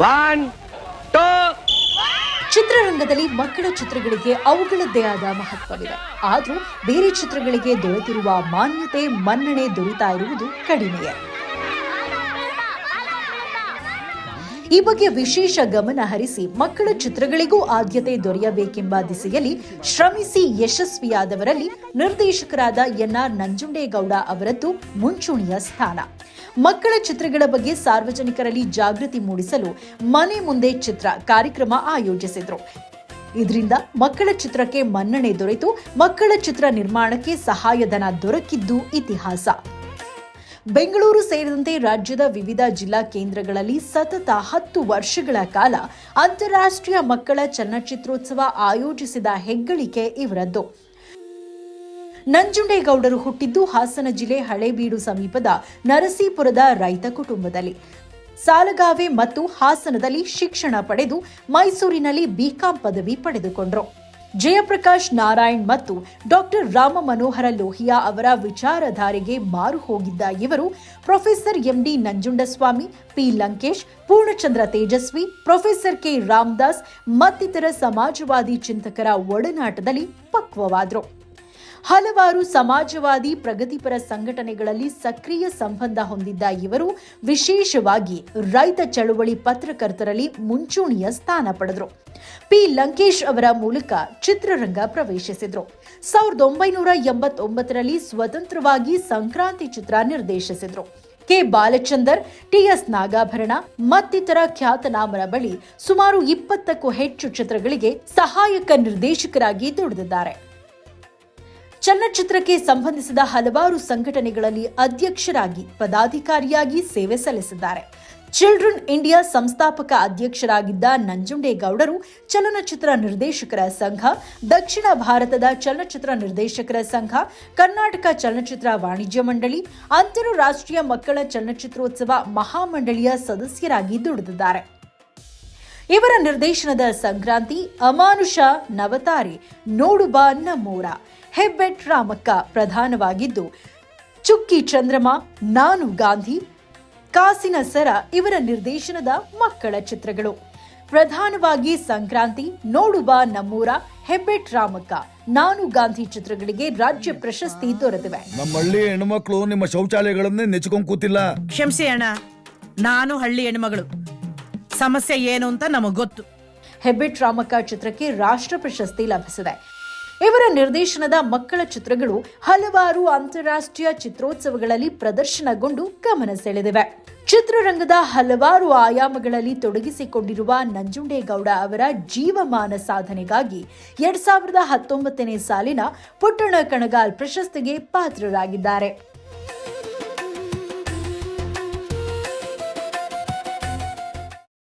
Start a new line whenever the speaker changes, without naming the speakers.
One two
ಚಿತ್ರರಂಗದಲ್ಲಿ ಮಕ್ಕಳ ಚಿತ್ರಗಳಿಗೆ ಅವುಗಳದ್ದೇ ಆದ ಮಹತ್ವವಿದೆ. ಆದರೂ ಬೇರೆ ಚಿತ್ರಗಳಿಗೆ ದೊರೆತಿರುವ ಮಾನ್ಯತೆ ಮನ್ನಣೆ ದೊರೀತಾ ಇರುವುದು ಕಡಿಮೆಯೇ. ಈ ಬಗ್ಗೆ ವಿಶೇಷ ಗಮನ ಹರಿಸಿ ಮಕ್ಕಳ ಚಿತ್ರಗಳಿಗೂ ಆದ್ಯತೆ ದೊರೆಯಬೇಕೆಂಬ ದಿಸೆಯಲ್ಲಿ ಶ್ರಮಿಸಿ ಯಶಸ್ವಿಯಾದವರಲ್ಲಿ ನಿರ್ದೇಶಕರಾದ ಎನ್ಆರ್ ನಂಜುಂಡೇಗೌಡ ಅವರದ್ದು ಮುಂಚೂಣಿಯ ಸ್ಥಾನ. ಮಕ್ಕಳ ಚಿತ್ರಗಳ ಬಗ್ಗೆ ಸಾರ್ವಜನಿಕರಲ್ಲಿ ಜಾಗೃತಿ ಮೂಡಿಸಲು ಮನೆ ಮುಂದೆ ಚಿತ್ರ ಕಾರ್ಯಕ್ರಮ ಆಯೋಜಿಸಿದ್ರು. ಇದರಿಂದ ಮಕ್ಕಳ ಚಿತ್ರಕ್ಕೆ ಮನ್ನಣೆ ದೊರೆತು ಮಕ್ಕಳ ಚಿತ್ರ ನಿರ್ಮಾಣಕ್ಕೆ ಸಹಾಯಧನ ದೊರಕಿದ್ದು ಇತಿಹಾಸ. ಬೆಂಗಳೂರು ಸೇರಿದಂತೆ ರಾಜ್ಯದ ವಿವಿಧ ಜಿಲ್ಲಾ ಕೇಂದ್ರಗಳಲ್ಲಿ ಸತತ ಹತ್ತು ವರ್ಷಗಳ ಕಾಲ ಅಂತಾರಾಷ್ಟ್ರೀಯ ಮಕ್ಕಳ ಚಲನಚಿತ್ರೋತ್ಸವ ಆಯೋಜಿಸಿದ ಹೆಗ್ಗಳಿಕೆ ಇವರದ್ದು. ನಂಜುಂಡೇಗೌಡರು ಹುಟ್ಟಿದ್ದು ಹಾಸನ ಜಿಲ್ಲೆ ಹಳೇಬೀಡು ಸಮೀಪದ ನರಸೀಪುರದ ರೈತ ಕುಟುಂಬದಲ್ಲಿ. ಸಾಲಗಾವೆ ಮತ್ತು ಹಾಸನದಲ್ಲಿ ಶಿಕ್ಷಣ ಪಡೆದು ಮೈಸೂರಿನಲ್ಲಿ ಬಿಕಾಂ ಪದವಿ ಪಡೆದುಕೊಂಡರು. ಜಯಪ್ರಕಾಶ್ ನಾರಾಯಣ್ ಮತ್ತು ಡಾಕ್ಟರ್ ರಾಮ ಮನೋಹರ ಲೋಹಿಯಾ ಅವರ ವಿಚಾರಧಾರೆಗೆ ಮಾರು ಹೋಗಿದ್ದ ಇವರು professor M D Nanjundaswamy, P Lankesh, Poornachandra Tejaswi, professor K Ramdas ಮತ್ತಿತರ ಸಮಾಜವಾದಿ ಚಿಂತಕರ ಒಡನಾಟದಲ್ಲಿ ಪಕ್ವವಾದರು. ಹಲವಾರು ಸಮಾಜವಾದಿ ಪ್ರಗತಿಪರ ಸಂಘಟನೆಗಳಲ್ಲಿ ಸಕ್ರಿಯ ಸಂಬಂಧ ಹೊಂದಿದ್ದ ಇವರು ವಿಶೇಷವಾಗಿ ರೈತ ಚಳುವಳಿ ಪತ್ರಕರ್ತರಲ್ಲಿ ಮುಂಚೂಣಿಯ ಸ್ಥಾನ ಪಡೆದರು. ಪಿ. ಲಂಕೇಶ್ ಅವರ ಮೂಲಕ ಚಿತ್ರರಂಗ ಪ್ರವೇಶಿಸಿದರು. ಸಾವಿರದ ಒಂಬೈನೂರ ಎಂಬತ್ತೊಂಬತ್ತರಲ್ಲಿ ಸ್ವತಂತ್ರವಾಗಿ ಸಂಕ್ರಾಂತಿ ಚಿತ್ರ ನಿರ್ದೇಶಿಸಿದರು. ಕೆ. ಬಾಲಚಂದರ್ ಟಿಎಸ್ ನಾಗಾಭರಣ ಮತ್ತಿತರ ಖ್ಯಾತನಾಮರ ಬಳಿ ಸುಮಾರು ಇಪ್ಪತ್ತಕ್ಕೂ ಹೆಚ್ಚು ಚಿತ್ರಗಳಿಗೆ ಸಹಾಯಕ ನಿರ್ದೇಶಕರಾಗಿ ದುಡಿದಿದ್ದಾರೆ. ಚಲನಚಿತ್ರಕ್ಕೆ ಸಂಬಂಧಿಸಿದ ಹಲವಾರು ಸಂಘಟನೆಗಳಲ್ಲಿ ಅಧ್ಯಕ್ಷರಾಗಿ, ಪದಾಧಿಕಾರಿಯಾಗಿ ಸೇವೆ ಸಲ್ಲಿಸಿದ್ದಾರೆ. ಚಿಲ್ಡ್ರನ್ ಇಂಡಿಯಾ ಸಂಸ್ಥಾಪಕ ಅಧ್ಯಕ್ಷರಾಗಿದ್ದ ನಂಜುಂಡೇಗೌಡರು ಚಲನಚಿತ್ರ ನಿರ್ದೇಶಕರ ಸಂಘ, ದಕ್ಷಿಣ ಭಾರತದ ಚಲನಚಿತ್ರ ನಿರ್ದೇಶಕರ ಸಂಘ, ಕರ್ನಾಟಕ ಚಲನಚಿತ್ರ ವಾಣಿಜ್ಯ ಮಂಡಳಿ, ಅಂತಾರಾಷ್ಟ್ರೀಯ ಮಕ್ಕಳ ಚಲನಚಿತ್ರೋತ್ಸವ ಮಹಾಮಂಡಳಿಯ ಸದಸ್ಯರಾಗಿ ದುಡಿದಿದ್ದಾರೆ. ಇವರ ನಿರ್ದೇಶನದ ಸಂಕ್ರಾಂತಿ ಅಮಾನುಷ ನವತಾರೆ, ನೋಡುಬಾ ನಮ್ಮೂರ ಹೆಬ್ಬೆಟ್ ರಾಮಕ್ಕ ಪ್ರಧಾನವಾಗಿದ್ದು ಚುಕ್ಕಿ ಚಂದ್ರಮ ನಾನು ಗಾಂಧಿ ಕಾಸಿನ ಸರ ಇವರ ನಿರ್ದೇಶನದ ಮಕ್ಕಳ ಚಿತ್ರಗಳು. ಪ್ರಧಾನವಾಗಿ ಸಂಕ್ರಾಂತಿ ನೋಡುವ ನಮ್ಮೂರ ಹೆಬ್ಬೆಟ್ ರಾಮಕ್ಕ ನಾನು ಗಾಂಧಿ ಚಿತ್ರಗಳಿಗೆ ರಾಜ್ಯ ಪ್ರಶಸ್ತಿ ದೊರೆತಿವೆ.
ನಮ್ಮ ಹಳ್ಳಿ ಹೆಣ್ಮಕ್ಳು ನಿಮ್ಮ ಶೌಚಾಲಯಗಳನ್ನೇ ನೆಚ್ಕೊಂಡ್ ಕೂತಿಲ್ಲ.
ಕ್ಷಮಿಸಿ ಅಣ್ಣ ನಾನು ಹಳ್ಳಿ ಹೆಣ್ಮಗಳು. ಸಮಸ್ಯೆ ಏನು ಅಂತ ನಮಗ್ ಗೊತ್ತು.
ಹೆಬ್ಬೆಟ್ ರಾಮಕ್ಕ ಚಿತ್ರಕ್ಕೆ ರಾಷ್ಟ್ರ ಪ್ರಶಸ್ತಿ ಲಭಿಸಿದೆ. ಇವರ ನಿರ್ದೇಶನದ ಮಕ್ಕಳ ಚಿತ್ರಗಳು ಹಲವಾರು ಅಂತಾರಾಷ್ಟ್ರೀಯ ಚಿತ್ರೋತ್ಸವಗಳಲ್ಲಿ ಪ್ರದರ್ಶನಗೊಂಡು ಗಮನ ಸೆಳೆದಿವೆ. ಚಿತ್ರರಂಗದ ಹಲವಾರು ಆಯಾಮಗಳಲ್ಲಿ ತೊಡಗಿಸಿಕೊಂಡಿರುವ ನಂಜುಂಡೇಗೌಡ ಅವರ ಜೀವಮಾನ ಸಾಧನೆಗಾಗಿ ಎರಡ್ ಸಾವಿರದ ಹತ್ತೊಂಬತ್ತನೇ ಸಾಲಿನ ಪುಟ್ಟಣ ಕಣಗಾಲ್ ಪ್ರಶಸ್ತಿಗೆ ಪಾತ್ರರಾಗಿದ್ದಾರೆ.